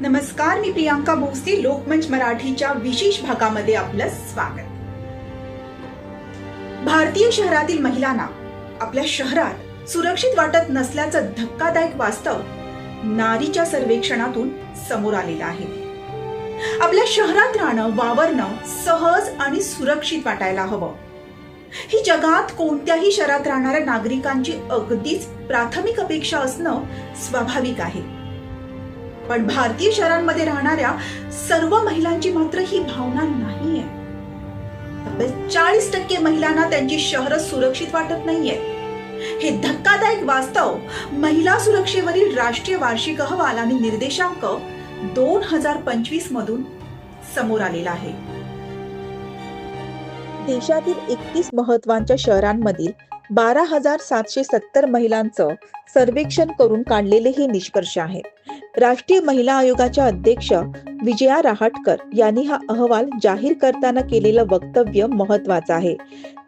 नमस्कार मी प्रियांका भोसले लोकमंच मराठीच्या विशेष भागामध्ये आपलं स्वागत. भारतीय शहरातील महिलांना आपल्या शहरात सुरक्षित वाटत नसल्याचं धक्कादायक वास्तव नारीच्या सर्वेक्षणातून समोर आलेलं आहे. आपल्या शहरात राहणं वावरणं सहज आणि सुरक्षित वाटायला हवं. ही जगात कोणत्याही शहरात राहणाऱ्या नागरिकांची अगदीच प्राथमिक अपेक्षा असणं स्वाभाविक आहे. पण भारतीय शहरांमध्ये राहणाऱ्या सर्व महिलांची मात्र ही भावना नाहीये. चाळीस टक्के महिलांना त्यांची शहर सुरक्षित वाटत नाहीये. हे धक्कादायक वास्तव महिला सुरक्षेवरील राष्ट्रीय वार्षिक अहवाल आणि निर्देशांक दोन हजार पंचवीस मधून समोर आलेला आहे. देशातील एकतीस महत्त्वाच्या शहरांमधील बारा हजार सातशे सत्तर महिलांचं सर्वेक्षण करून काढलेले हे निष्कर्ष आहेत. राष्ट्रीय महिला आयोगाच्या अध्यक्ष विजया रहाटकर यांनी हा अहवाल जाहीर करताना केलेलं वक्तव्य महत्वाचं आहे.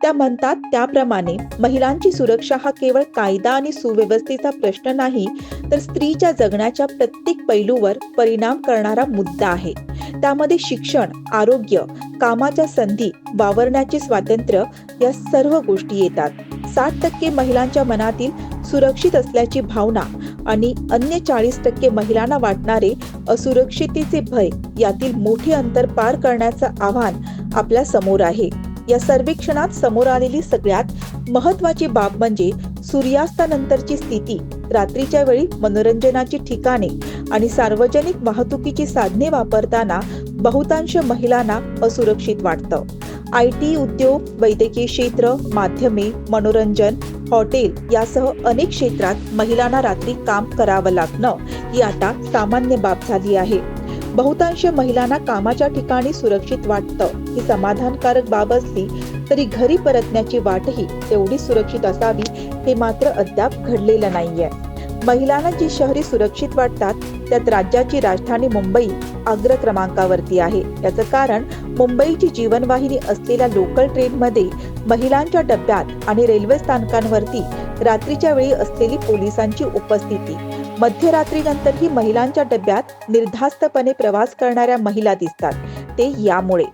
त्या म्हणतात त्याप्रमाणे महिलांची सुरक्षा हा केवळ कायदा आणि सुव्यवस्थेचा प्रश्न नाही तर स्त्रीच्या जगण्याच्या प्रत्येक पैलूवर परिणाम करणारा मुद्दा आहे. त्यामध्ये शिक्षण आरोग्य कामाच्या संधी वावरण्याचे स्वातंत्र्य या सर्व गोष्टी येतात. साठ टक्के महिलांच्या मनातील सुरक्षित असल्याची भावना आणि अन्य चाळीस टक्के महिलांना वाटणारे असुरक्षितेचे भय यातील मोठे अंतर पार करण्याचं आव्हान आपल्यासमोर आहे. या सर्वेक्षणात समोर आलेली सगळ्यात महत्वाची बाब म्हणजे सूर्यास्तानंतरची स्थिती रात्रीच्या वेळी मनोरंजनाची ठिकाणे आणि सार्वजनिक वाहतुकीची साधने वापरताना बहुतांश महिलांना असुरक्षित वाटतं. आय टी उद्योग वैद्यकीय क्षेत्र माध्यमे मनोरंजन हॉटेल यासह अनेक क्षेत्रात महिलांना रात्री काम करावं लागणं ही आता सामान्य बाब झाली आहे. बहुतांश महिलांना कामाच्या ठिकाणी सुरक्षित वाटतं ही समाधानकारक बाब असली तरी घरी परतण्याची वाटही तेवढी सुरक्षित असावी हे मात्र अद्याप घडलेलं नाहीये. महिलांना जी शहरी सुरक्षित वाटतात त्यात राज्याची राजधानी मुंबई अग्र क्रमांकावरती आहे. याचं कारण मुंबईची जीवनवाहिनी असलेल्या लोकल ट्रेनमध्ये महिलांच्या डब्यात आणि रेल्वे स्थानकांवरती रात्रीच्या वेळी असलेली पोलिसांची उपस्थिती. मध्यरात्रीनंतरही महिलांच्या डब्यात निर्धास्तपणे प्रवास करणाऱ्या महिला दिसतात. ते यामुळे.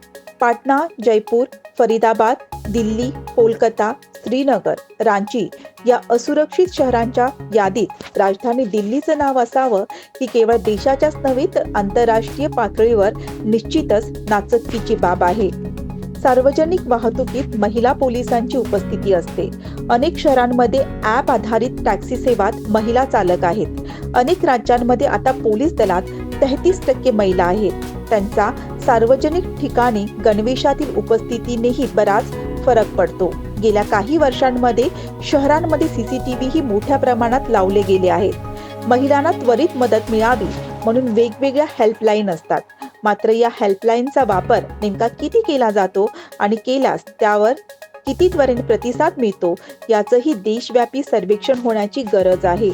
पाटणा जयपूर फरीदाबाद दिल्ली कोलकाता श्रीनगर रांची या असुरक्षित शहरांच्या यादीत राजधानी दिल्लीचं नाव असावं ही केवळ देशाच्याच नव्हे तर आंतरराष्ट्रीय पातळीवर निश्चितच नाचक्कीची बाब आहे. सार्वजनिक वाहतुकीत महिला पोलिसांची उपस्थिती असते. अनेक शहरांमध्ये ॲप आधारित टॅक्सी सेवात महिला चालक आहेत. अनेक राज्यांमध्ये आता पोलीस दलात तेहतीस टक्के महिला आहेत. त्यांचा सार्वजनिक ठिकाणी गणवेशातील उपस्थितीनेही बराच फरक पडतो. गेल्या काही वर्षांमध्ये शहरांमध्ये सीसीटीव्ही ही मोठ्या प्रमाणात लावले गेले आहेत. महिलांना त्वरित मदत मिळावी म्हणून वेगवेगळ्या हेल्पलाईन असतात. मात्र या हेल्पलाईनचा वापर नेमका किती केला जातो आणि केल्यास त्यावर किती त्वरेने प्रतिसाद मिळतो याचंही देशव्यापी सर्वेक्षण होण्याची गरज आहे.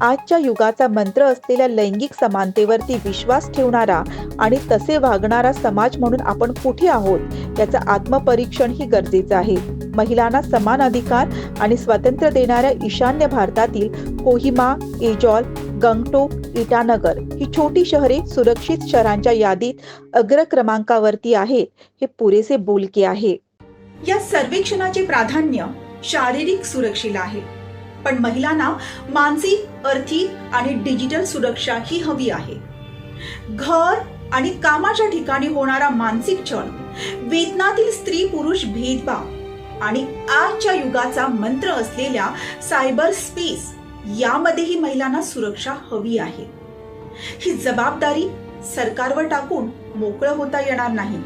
आजच्या युगाचा मंत्र असलेल्या लैंगिक समानतेवरती विश्वास ठेवणारा आणि तसे वागणारा समाज म्हणून आपण कुठे आहोत याचं आत्मपरीक्षण ही गरजेचं आहे. महिलांना समान अधिकार आणि स्वातंत्र्य देणाऱ्या ईशान्य भारतातील कोहिमा एजॉल गंगटोक इटानगर ही छोटी शहरे सुरक्षित शहरांच्या यादीत अग्र क्रमांकावरती आहेत हे पुरेसे बोलके आहे. या सर्वेक्षणाचे प्राधान्य शारीरिक सुरक्षेला आहे. पण महिलांना मानसिक आर्थिक आणि डिजिटल सुरक्षा ही हवी आहे. घर आणि कामाच्या ठिकाणी होणारा मानसिक छळ वेतनातील स्त्री पुरुष भेदभाव आणि आजच्या युगाचा मंत्र असलेल्या सायबर स्पेस यामध्येही महिलांना सुरक्षा हवी आहे. ही जबाबदारी सरकारवर टाकून मोकळं होता येणार नाही.